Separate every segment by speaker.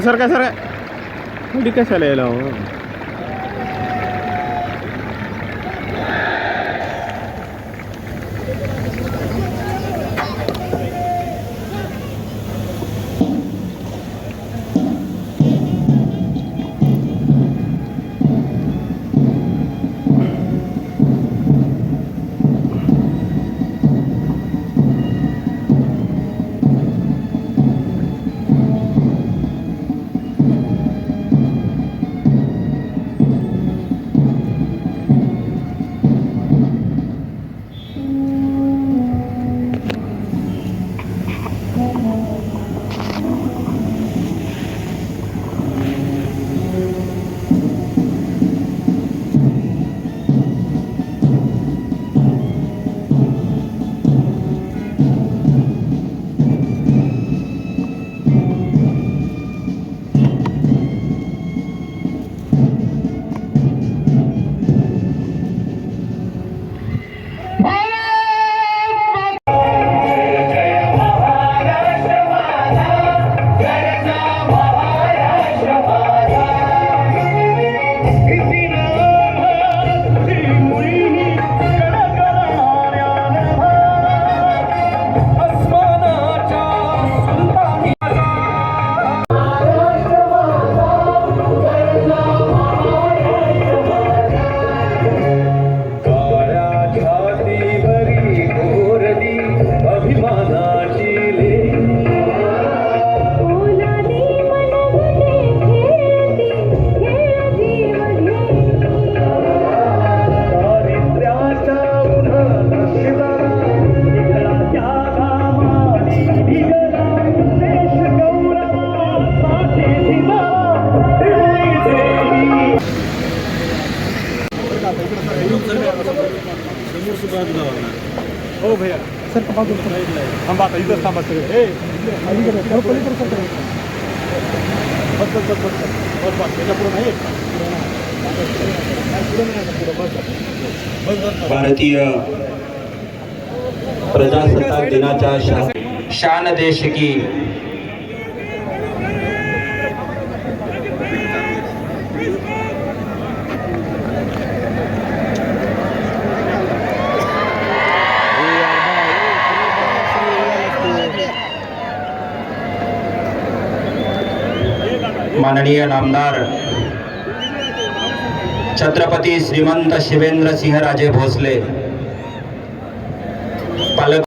Speaker 1: हो सर का सर थोडी कशाला यायला थांबा आता इथंच थांबा सगळे ए अलीकडे थोडं पलीकडे सर बस बस बस बस बस बस त्याच्या पुढे नाही येत. पुढे नाही येत, पुढे बस बस बस
Speaker 2: भारतीय प्रजासत्ताक दिनाच्या शा- शान देश की माननीय नामदार छत्रपती श्रीमंत शिवेंद्र सिंहराजे भोसले. पालक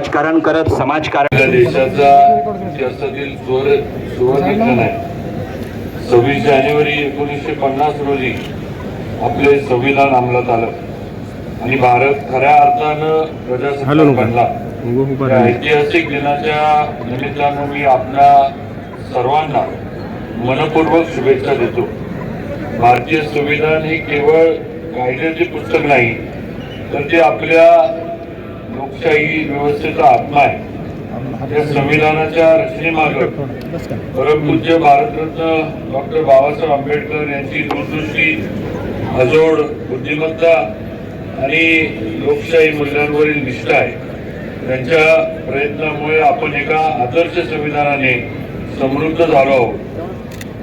Speaker 2: राजकारण करत समाजकारण
Speaker 3: देशाचा इतिहासातील आहे सव्वीस जानेवारी एकोणीसशे पन्नास रोजी आपले संविधान अंमलात आलं आणि भारत खऱ्या अर्थानं प्रजासत्ताक. बनला. ऐतिहासिक दिनाच्या निमित्तानं मी आपल्या सर्वांना मनपूर्वक शुभेच्छा देतो भारतीय संविधान हे केवळ कायद्याचे पुस्तक नाही तर ते आपल्या लोकशाही व्यवस्थेचा आत्मा आहे. या संविधानाच्या रचनेमाग परमपूज्य भारतरत्न डॉक्टर बाबासाहेब आंबेडकर यांची दूरदृष्टी अजोड बुद्धिमत्ता आणि लोकशाही मूल्यांवरील निष्ठा आहे. त्यांच्या प्रयत्नामुळे आपण एका आदर्श संविधानाने समृद्ध झालो आहोत.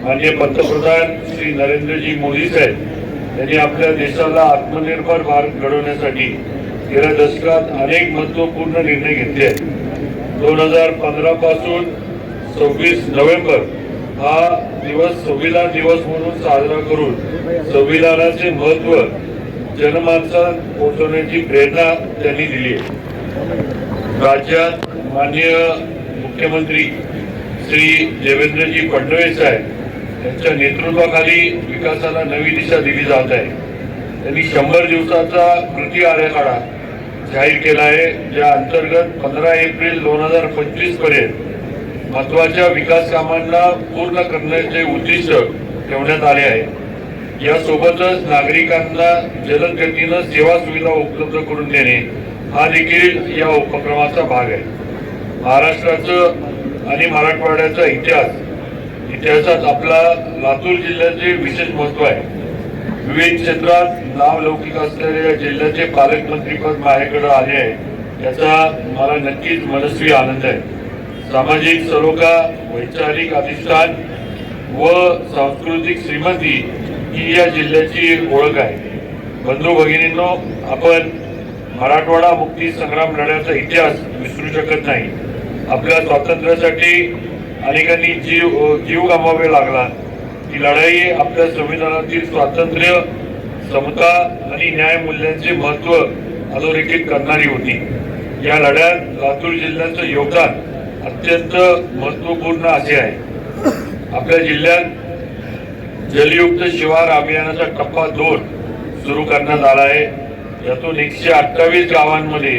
Speaker 3: माननीय पंतप्रधान श्री नरेंद्रजी मोदी साहेब यांनी आपल्या देशाला आत्मनिर्भर भारत घडवण्यासाठी गेल्या दशकात अनेक महत्त्वपूर्ण निर्णय घेतले आहेत. दोन हजार पंधरा पासून सव्वीस नोव्हेंबर हा दिवस संविधान दिवस म्हणून साजरा करून संविधानाचे महत्त्व जनमानसात पोहोचवण्याची प्रेरणा त्यांनी दिली आहे. राज्यात माननीय मुख्यमंत्री श्री देवेंद्रजी फडणवीस साहेब यांच्या नेतृत्वाखाली विकासाला नवी दिशा दिली जात आहे. त्यांनी शंभर दिवसाचा कृती आराखडा जाहीर केला आहे ज्या अंतर्गत पंधरा एप्रिल दोन हजार पंचवीसपर्यंत महत्त्वाच्या विकास कामांना पूर्ण करण्याचे उद्दिष्ट ठेवण्यात आले आहे. यासोबतच नागरिकांना जलद गतीनं सेवा सुविधा उपलब्ध करून देणे हा देखील या उपक्रमाचा भाग आहे. महाराष्ट्राचं आणि मराठवाड्याचा इतिहास इतिहासात आपला लातूर जिल्ह्याचे विशेष महत्त्व आहे. विविध क्षेत्रात नाव लौकिक असलेल्या जिल्ह्याचे पालकमंत्रीपद माझ्याकडे आले आहे. याचा मला नक्कीच मनस्वी आनंद आहे. सामाजिक सरोखा वैचारिक अधिष्ठान व सांस्कृतिक श्रीमंती ही या जिल्ह्याची ओळख आहे. बंधू भगिनींनो आपण मराठवाडा मुक्ती संग्राम लढ्याचा इतिहास विसरू शकत नाही. आपल्या स्वातंत्र्यासाठी अनेकांनी जीव जीव गमावे लागला. ही लढाई आपल्या संविधानातील स्वातंत्र्य समता आणि न्याय मूल्यांचे महत्त्व अधोरेखित करणारी होती. या लढ्यात लातूर जिल्ह्याचं योगदान अत्यंत महत्त्वपूर्ण असे आहे. आपल्या जिल्ह्यात जलयुक्त शिवार अभियानाचा टप्पा दोन सुरू करण्यात आला आहे. यातून एकशे अठ्ठावीस गावांमध्ये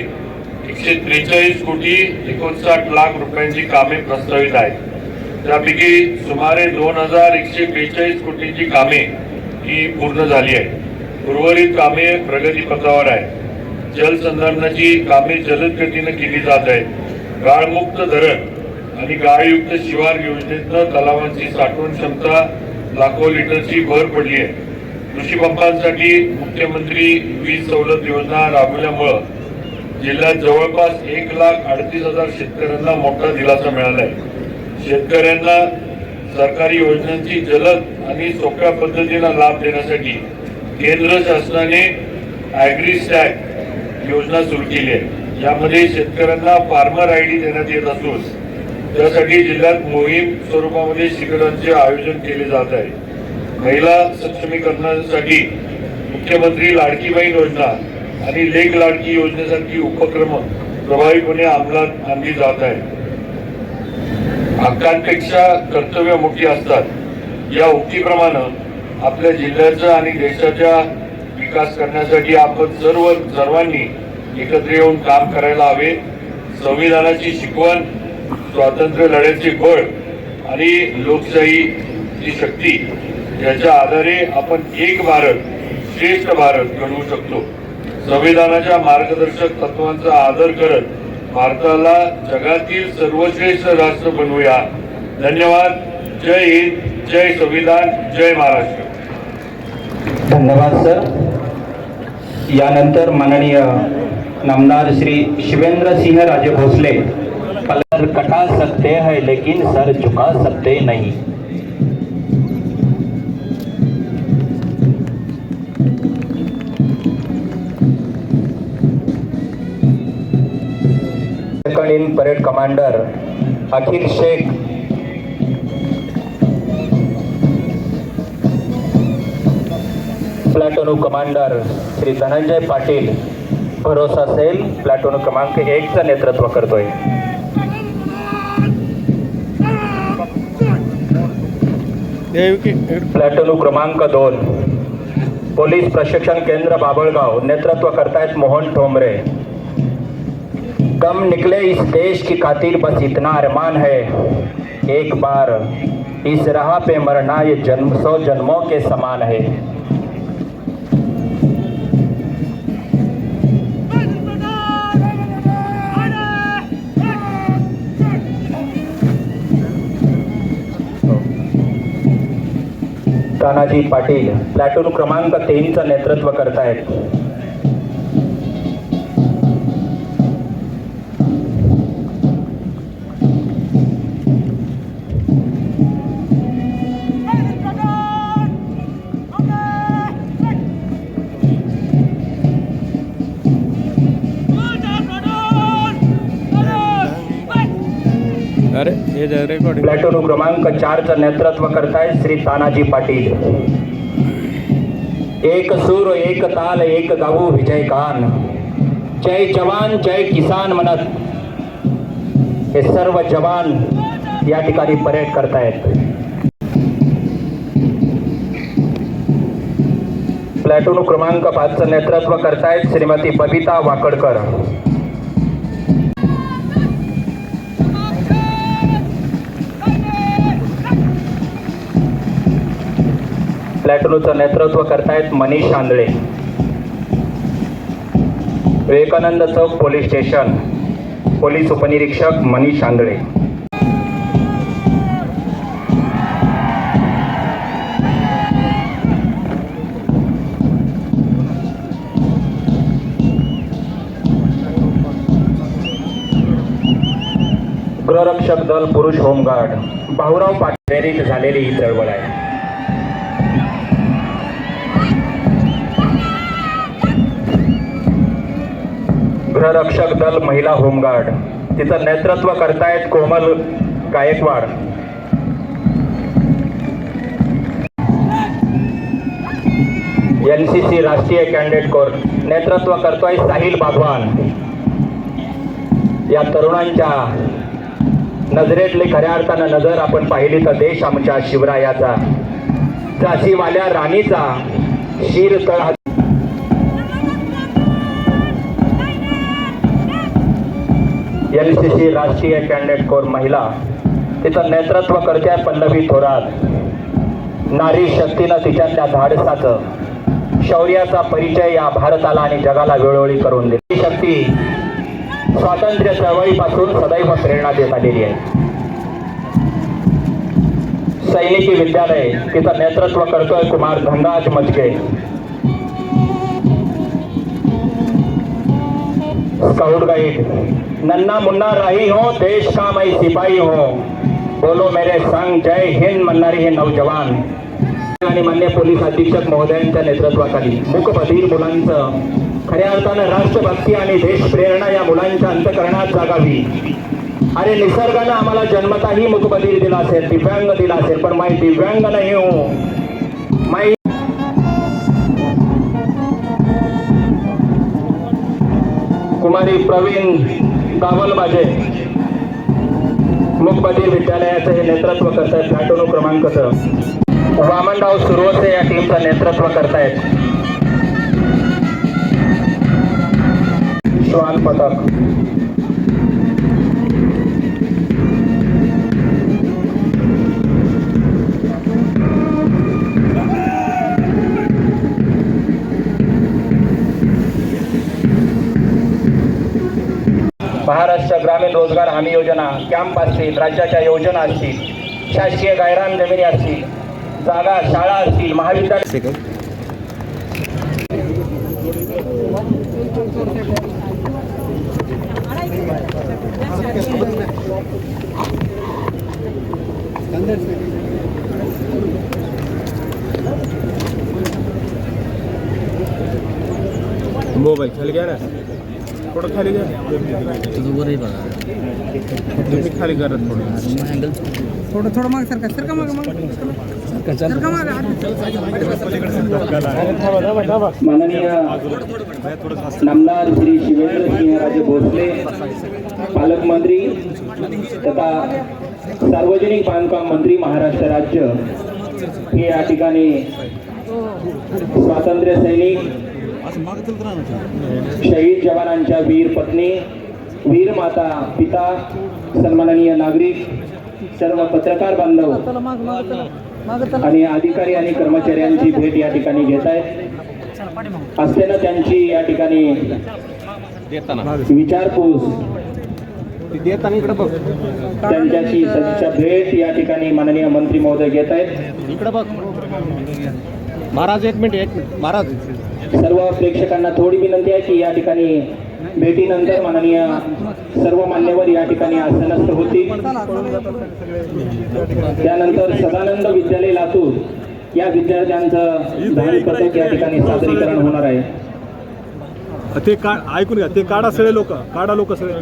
Speaker 3: एकशे त्रेचाळीस कोटी एकोणसाठ लाख रुपयांची कामे प्रस्तावित आहेत. त्यापैकी सुमारे दोन हजार एकशे बेचाळीस कोटींची कामे ही पूर्ण झाली आहेत. उर्वरित कामे प्रगतीपथावर आहे जलसंधारणाची कामे जलद गतीनं केली जात आहेत. गाळमुक्त धरण आणि गाळयुक्त शिवार योजनेतनं तलावांची साठवण क्षमता लाखो लिटरची भर पडली आहे. कृषी पंपांसाठी मुख्यमंत्री वीज सवलत योजना राबवल्यामुळं जिल्ह्यात जवळपास एक लाख अडतीस हजार शेतकऱ्यांना मोठा दिलासा मिळाला आहे. शेतकऱ्यांना सरकारी योजनांची जलद आणि सोप्या पद्धतीनं लाभ देण्यासाठी केंद्र शासनाने ॲग्री स्टॅक योजना सुरू केली आहे. यामध्ये शेतकऱ्यांना फार्मर आय डी देण्यात येत असून त्यासाठी जिल्ह्यात मोहीम स्वरूपामध्ये शिबिरांचे आयोजन केले जात आहे. महिला सक्षमीकरणासाठी मुख्यमंत्री लाडकी बहीण योजना आणि लेख लाडकी योजनेसारखी उपक्रम प्रभावीपणे अंमलात आणली जात आहे हक्कांपेक्षा कर्तव्य मोठी असतात. या उक्तीप्रमाणे आपल्या जिल्ह्याचा आणि देशाच्या विकास करण्यासाठी आपण सर्व सर्वांनी एकत्र येऊन काम करायला हवे. संविधानाची शिकवण स्वातंत्र्य लढ्याचे बळ आणि लोकशाहीची शक्ती याच्या आधारे आपण एक भारत श्रेष्ठ भारत घडवू शकतो. संविधानाच्या मार्गदर्शक तत्वांचा आदर करत भारताला जगातील सर्वश्रेष्ठ राष्ट्र बनवूया. धन्यवाद. जय हिंद. जय संविधान. जय महाराष्ट्र.
Speaker 2: धन्यवाद सर. यानंतर माननीय नामदार श्री शिवेंद्र सिंह राजे भोसले. पलर कटा सकते हैं लेकिन सर झुका सकते नहीं. तत्कालीन parade commander Akhil Shaikh platoon commander Shri Dhananjay Patil. Bharosa cell platoon क्रमांक एकचं नेतृत्व करतोय. प्लॅटोनो क्रमांक दोन. पोलीस प्रशिक्षण केंद्र बाबळगाव. नेतृत्व करतायत मोहन ठोंबरे. कम निकले इस देश की खातिर बस इतना अरमान है। एक बार इस राह पे मरना ये जन्म सौ जन्मों के समान है। तानाजी पाटील प्लॅटून क्रमांक तीनचं नेतृत्व करतायत. प्लॅटून क्रमांक चारचं नेतृत्व करतायत श्री तानाजी पाटील. एक सूर एक ताल एक गाऊ विजयगान जय जवान जय किसान म्हणत हे सर्व जवान या ठिकाणी परेड करतायत. प्लॅटून क्रमांक पाचचं नेतृत्व करतायत श्रीमती बबिता वाकडकर. प्लॅटूनचं नेतृत्व करतायत Manish Andhale. Vivekanand Chowk police station. Police उपनिरीक्षक मनीष आंधळे. गृहरक्षक दल पुरुष होमगार्ड. भाऊराव पाटील प्रेरित झालेली ही चळवळ आहे. गृहरक्षक दल महिला होमगार्ड. तिचं नेतृत्व करतायत Komal Gaikwad. N C C राष्ट्रीय कॅन्डिडेट कोर. नेतृत्व करतोय साहिल बागवान या तरुणांच्या नजरेतली खऱ्या अर्थानं नजर आपण पाहिली तर देश आमच्या शिवरायाचा. झाशीवाल्या राणीचा शीर तळ एल सी सी राष्ट्रीय कॅन्डिडेट कोर महिला तिचं नेतृत्व करते पल्लवी थोरात. नारी शक्तीनं तिच्यातल्या धाडसाचं शौर्याचा परिचय या भारताला आणि जगाला वेळोवेळी करून दिली. ही शक्ती स्वातंत्र्य चळवळीपासून सदैव प्रेरणा देत आलेली आहे. सैनिकी विद्यालय तिचं नेतृत्व करतोय कुमार धनराज मचके स्काउट गाइड नन्ना मुन्ना राही हो देश का मैं सिपाही हो। बोलो मेरे संग जय हिंद म्हणणारी हे नौजवान। आणि मान्य पोलीस अधीक्षक महोदयांच्या नेतृत्वाखाली मुकबधीर मुलांचं खऱ्या अर्थानं राष्ट्रभक्ती आणि देशप्रेरणा या मुलांच्या अंतकरणात जागावी. अरे निसर्गानं आम्हाला जन्मताही मुकबधीर दिला असेल दिव्यांग दिला असेल पण माई दिव्यांग नाही हो. प्रवीण कावलबाजे माझे मुकबधीर विद्यालयाचं हे नेतृत्व करतायत. प्लॅटोनो क्रमांकचं. वामनराव सुरवसे या टीमचं नेतृत्व करतायत. श्वान पथक महाराष्ट्र ग्रामीण रोजगार हमी योजना कॅम्प असतील राज्याच्या योजना असतील शासकीय गायरान जमिनी असतील जागा शाळा असतील महाविद्यालय
Speaker 1: मोबाईल खाली घ्या ना. थोडं खाली घ्या?
Speaker 4: वरही बघा.
Speaker 1: तुम्ही खाली करा थोडं.
Speaker 4: अँगल
Speaker 5: थोडं थोडं माग सरका सरका माग माग सरका माग.
Speaker 2: माननीय नामदार श्री भोसले पालकमंत्री तथा सार्वजनिक बांधकाम मंत्री महाराष्ट्र राज्य हे या ठिकाणी स्वातंत्र्य सैनिक शहीद जवानांच्या वीर पत्नी वीर माता पिता सन्माननीय नागरिक सर्व पत्रकार बांधव आणि अधिकारी आणि कर्मचाऱ्यांची भेट या ठिकाणी घेत आहेत. असतेनं त्यांची या ठिकाणी विचारपूस.
Speaker 1: देताना इकडे बघ.
Speaker 2: त्यांच्याशी सदिच्छा भेट या ठिकाणी माननीय मंत्री महोदय घेत आहेत.
Speaker 1: इकडे बघ. महाराज एक मिनिट एक मिनिट. महाराज.
Speaker 2: सर्व प्रेक्षकांना थोडी विनंती आहे की या ठिकाणी भेटीनंतर माननीय सर्व मान्यवर या ठिकाणी आसनस्थ होतील. त्यानंतर सदानंद विद्यालय लातूर या विद्यार्थ्यांचं धान पथक या ठिकाणी सादरीकरण होणार आहे.
Speaker 1: ते का ऐकून घ्या ते काढा सगळे लोक काढा लोक सगळे.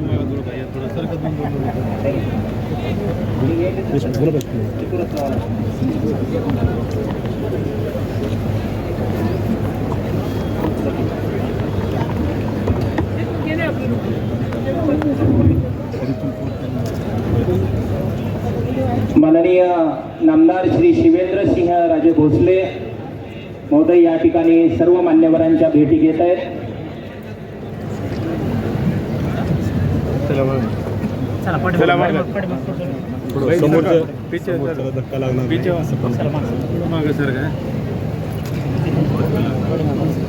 Speaker 2: माननीय नामदार श्री शिवेंद्र सिंह राजे भोसले महोदय या ठिकाणी सर्व मान्यवरांच्या भेटी घेत आहेत
Speaker 1: चला मागे. थोडं समोरचं समोरच्याला धक्का लागणार नाही. मागे सर काय थोडं मागे.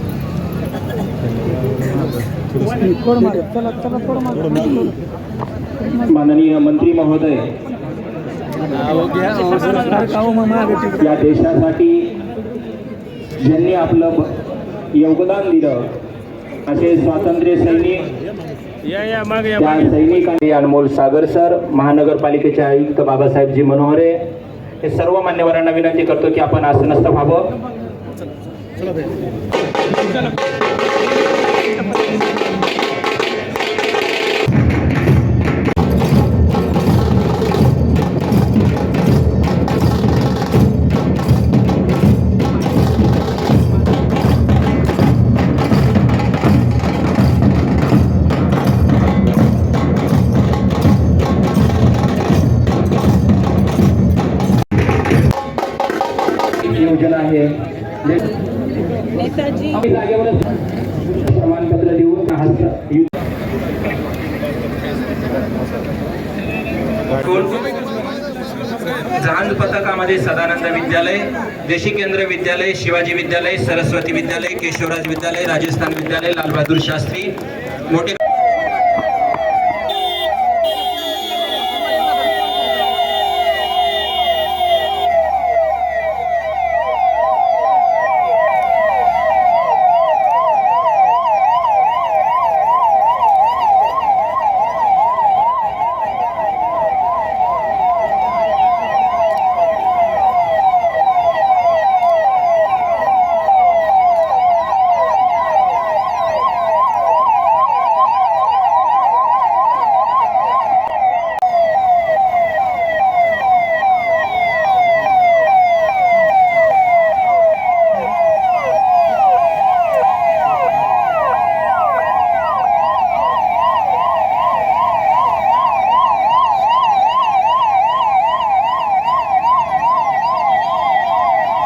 Speaker 2: माननीय मंत्री महोदय या देशासाठी ज्यांनी आपलं योगदान दिलं असे स्वातंत्र्य सैनिक त्या सैनिकांनी अनमोल सागर सर महानगरपालिकेचे आयुक्त बाबासाहेबजी मनोहरे हे सर्व मान्यवरांना विनंती करतो की आपण आसनस्थ व्हावं. जागेवरच प्रमाणपत्र देऊन जहाज पथकामध्ये सदानंद विद्यालय देशी केंद्र विद्यालय शिवाजी विद्यालय सरस्वती विद्यालय केशवराज विद्यालय राजस्थान विद्यालय लालबहादूर शास्त्री मोठे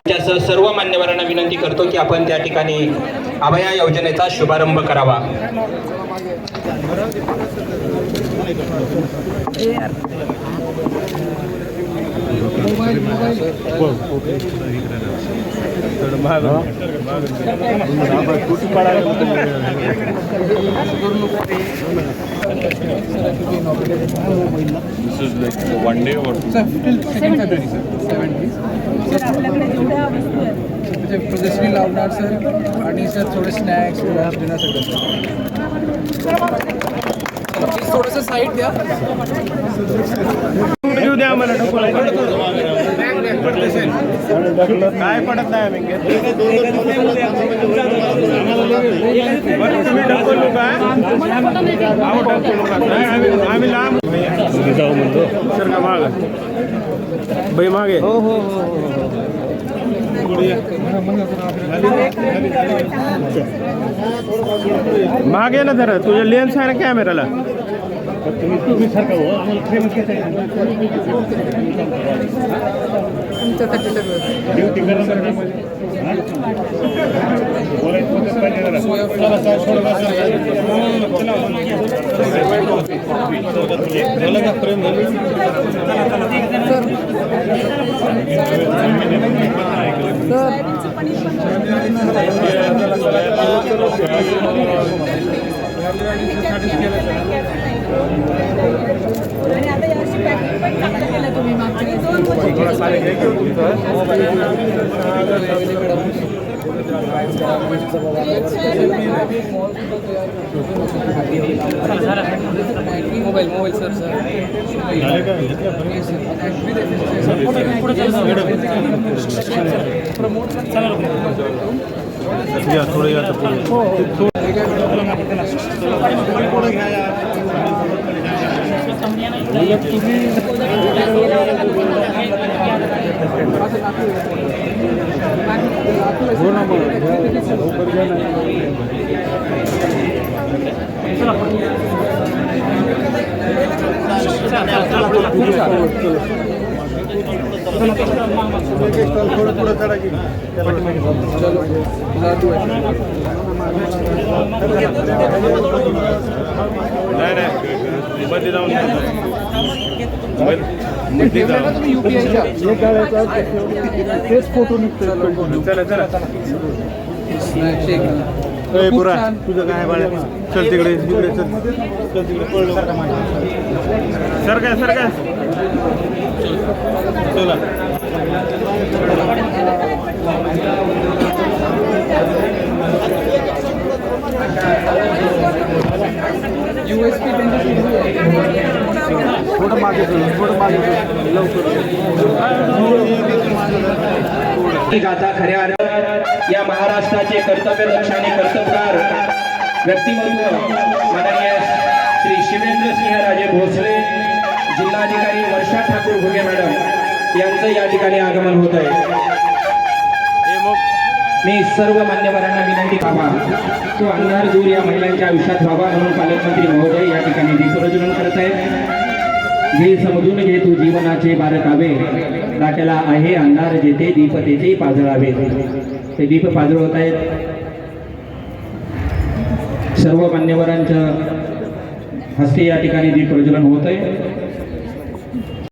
Speaker 2: त्यासह सर्व मान्यवरांना विनंती करतो की आपण त्या ठिकाणी अभया योजनेचा शुभारंभ करावा?
Speaker 1: वन डे
Speaker 5: म्हणजे प्रदर्शनी लावणार सर? आणि सर थोडे स्नॅक्स देण्यासाठी सर थोडंसं साईड द्या.
Speaker 1: मला काय पडत नाही आम्ही. तुम्ही ढकलू काय आम्ही ढकलू का? नाही, आम्ही आम्ही लांब. जाऊ म्हणतो. सर का माग. बाई मागे. हो हो. मागे ना जरा तुझ्या लेन्स आहे ना कॅमेराला
Speaker 5: सगळं
Speaker 6: आणि आता यावर्षी पॅकिंग पण चांगलं केलं तुम्ही मागच्या वेळेस. दोन वर्षाची.
Speaker 5: मोबाईल मोबाईल सर सर
Speaker 1: हो ना मग. लवकर घ्या ना. थोडं पुढं चढा की नाही नाही मध्ये जाऊन
Speaker 5: ते ठेवले
Speaker 1: तेच फोटो निघतो चला चला
Speaker 5: शेक
Speaker 1: तुझं काय बाळा चल तिकडे तिकडे चल चल तिकडे पळलो सर काय सर काय चला थोडं मागे चल थोडं मागे चल लवकर.
Speaker 2: गाथा खऱ्या या महाराष्ट्राचे कर्तव्यदक्ष आणि कर्तबगार व्यक्तिमत्व माननीय श्री शिवेंद्र सिंहराजे भोसले जिल्हाधिकारी वर्षा ठाकूर घुगे मॅडम यांचं या ठिकाणी आगमन होत आहे.
Speaker 1: हे
Speaker 2: मी सर्व मान्यवरांना विनंती व्हावा तो अंधार दूर या महिलांच्या आयुष्यात व्हावा म्हणून पालकमंत्री महोदय या ठिकाणी दीपप्रज्वलन करत आहेत. घे समजून घे तू जीवनाचे बारकावे लाटेला आहे अंधार जेथे दीप तेथे पाजळावे. ते दीप पाजळवत आहेत. सर्व मान्यवरांच्या हस्ते या ठिकाणी दीप प्रज्वलन होत आहे.